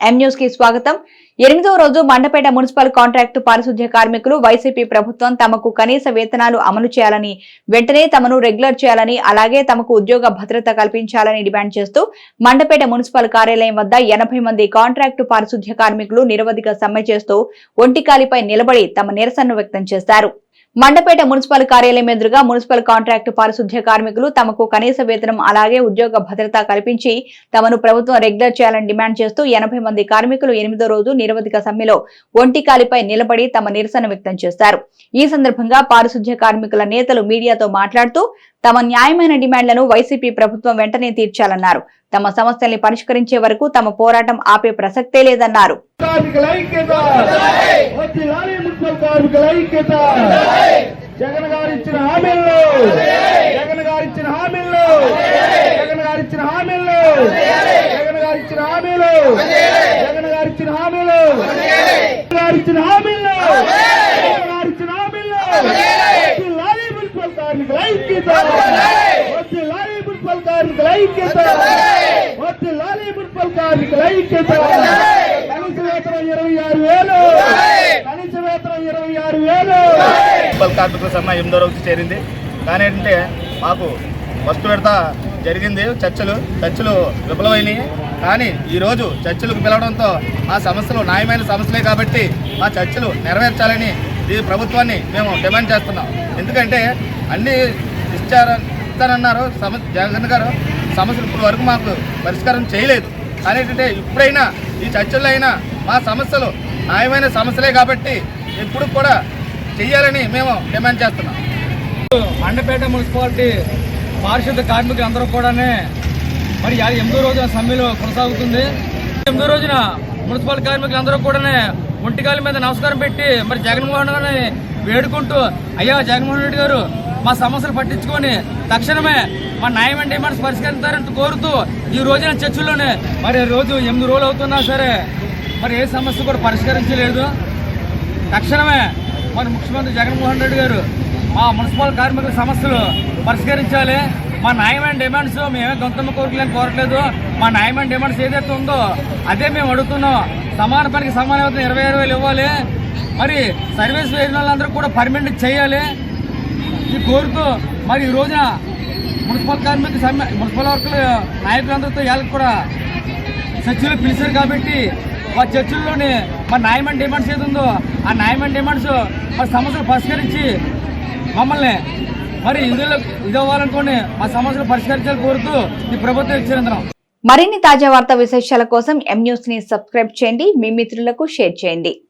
ఎం కి స్వాగతం. ఎనిమిదవ రోజు మండపేట మున్సిపల్ కాంట్రాక్టు పారిశుధ్య కార్మికులు వైసీపీ ప్రభుత్వం తమకు కనీస వేతనాలు అమలు చేయాలని వెంటనే తమను రెగ్యులర్ చేయాలని అలాగే తమకు ఉద్యోగ భద్రత కల్పించాలని డిమాండ్ చేస్తూ మండపేట మున్సిపల్ కార్యాలయం వద్ద ఎనభై మంది కాంట్రాక్టు పారిశుధ్య కార్మికులు నిరవధిక సమ్మె చేస్తూ ఒంటికాలిపై నిలబడి తమ నిరసనను వ్యక్తం చేశారు. మండపేట మున్సిపల్ కార్యాలయం ఎదురుగా మున్సిపల్ కాంట్రాక్టు పారిశుధ్య కార్మికులు తమకు కనీస వేతనం అలాగే ఉద్యోగ భద్రత కల్పించి తమను ప్రభుత్వం రెగ్యులర్ చేయాలని డిమాండ్ చేస్తూ ఎనభై మంది కార్మికులు ఎనిమిదో రోజు నిరవధిక సమ్మెలో ఒంటికాలిపై నిలబడి తమ నిరసన వ్యక్తం చేశారు. ఈ సందర్భంగా పారిశుధ్య కార్మికుల నేతలు మీడియాతో మాట్లాడుతూ తమ న్యాయమైన డిమాండ్లను వైసీపీ ప్రభుత్వం వెంటనే తీర్చాలన్నారు. తమ సమస్యల్ని పరిష్కరించే వరకు తమ పోరాటం ఆపే ప్రసక్తే లేదన్నారు. కార్మికుల ఐక్యత. జగన్ గారు ఇచ్చిన హామీల్లో జగన్ గారు ఇచ్చిన హామీల్లో జగన్ గారు ఇచ్చిన హామీల్లో జగన్ గారు ఇచ్చిన హామీలు జగన్ గారు ఇచ్చిన హామీలు జగన్ గారు ఇచ్చిన హామీల్లో గారు ఇచ్చిన హామీల్లో. వర్ధిల్లాలి మున్సిపల్ కార్మికుల ఐక్యత. వర్ధిల్లాలి మున్సిపల్ కార్మికుల ఐక్యత. వర్ధిల్లాలి మున్సిపల్ కార్మికుల ఐక్యత. కనీస ఇరవై ఆరు వేలు. కనీస వేతనం ఇరవై ఆరు వేలు. మున్సిపల్ కార్మికుల సమ్మె ఎనిమిదో రోజు చేరింది. కానీ ఏంటంటే మాకు ఫస్ట్ విడత జరిగింది. చర్చలు చర్చలు విఫలమైనవి కానీ ఈరోజు చర్చలకు పిలవడంతో మా సమస్యలు న్యాయమైన సమస్యలే కాబట్టి మా చర్చలు నెరవేర్చాలని ఈ ప్రభుత్వాన్ని మేము డిమాండ్ చేస్తున్నాం. ఎందుకంటే అన్ని ఇచ్చార ఇస్తానన్నారు సమ జగన్ గారు సమస్యలు ఇప్పుడు వరకు మాకు పరిష్కారం చేయలేదు. కానీ ఏంటంటే ఇప్పుడైనా ఈ చర్చల్లో అయినా మా సమస్యలు న్యాయమైన సమస్యలే కాబట్టి ఎప్పుడు కూడా చెయ్యాలని మేము డిమాండ్ చేస్తున్నాం. మండపేట మున్సిపాలిటీ పారిశుద్ధ కార్మికులు అందరూ కూడానే మరి ఎనిమిదో రోజున సమ్మెలో కొనసాగుతుంది. ఎనిమిదో రోజున మున్సిపల్ కార్మికులు అందరూ కూడానే ఒంటికాల మీద నమస్కారం పెట్టి మరి జగన్మోహన్ గారిని వేడుకుంటూ అయ్యా జగన్మోహన్ రెడ్డి గారు మా సమస్యలు పట్టించుకొని తక్షణమే మా న్యాయమైన డిమాండ్స్ పరిష్కరిస్తారంటూ కోరుతూ ఈ రోజున చర్చల్లోనే మరి రోజు ఎనిమిది రోజులు అవుతున్నా సరే మరి ఏ సమస్య కూడా పరిష్కరించలేదు. తక్షణమే మన ముఖ్యమంత్రి జగన్మోహన్ రెడ్డి గారు మా మున్సిపల్ కార్మికుల సమస్యలు పరిష్కరించాలి. మా న్యాయమైన డిమాండ్స్ మేమే గొంతమ్మ కోరికలేని కోరట్లేదు. మా న్యాయమైన డిమాండ్స్ ఏదైతే ఉందో అదే మేము అడుగుతున్నాం. సమాన పనికి సమాన వేతనం ఇరవై ఆరు వేలు ఇవ్వాలి. మరి సర్వీస్ వేసిన వాళ్ళందరూ కూడా పర్మనెంట్ చేయాలి. ఈ కోరుతూ మరి ఈ రోజున మున్సిపల్ కార్మిక సమ్మె మున్సిపల్ వర్కుల నాయకులందరితో వాళ్ళకి కూడా చర్చలు పిలిచారు కాబట్టి మా చర్చిల్లోని మా న్యాయమైన డిమాండ్స్ ఏది ఉందో ఆ న్యాయమైన డిమాండ్స్ మా సమస్యలు పరిష్కరించి మమ్మల్ని మరి ఇదిలో ఇదవ్వాలనుకోని మా సమస్యలు పరిష్కరించాలని కోరుతూ ఈ ప్రభుత్వం ఇచ్చినందున మరిన్ని తాజా వార్తా విశేషాల కోసం ఎం న్యూస్ని సబ్స్క్రైబ్ చేయండి. మీ మిత్రులకు షేర్ చేయండి.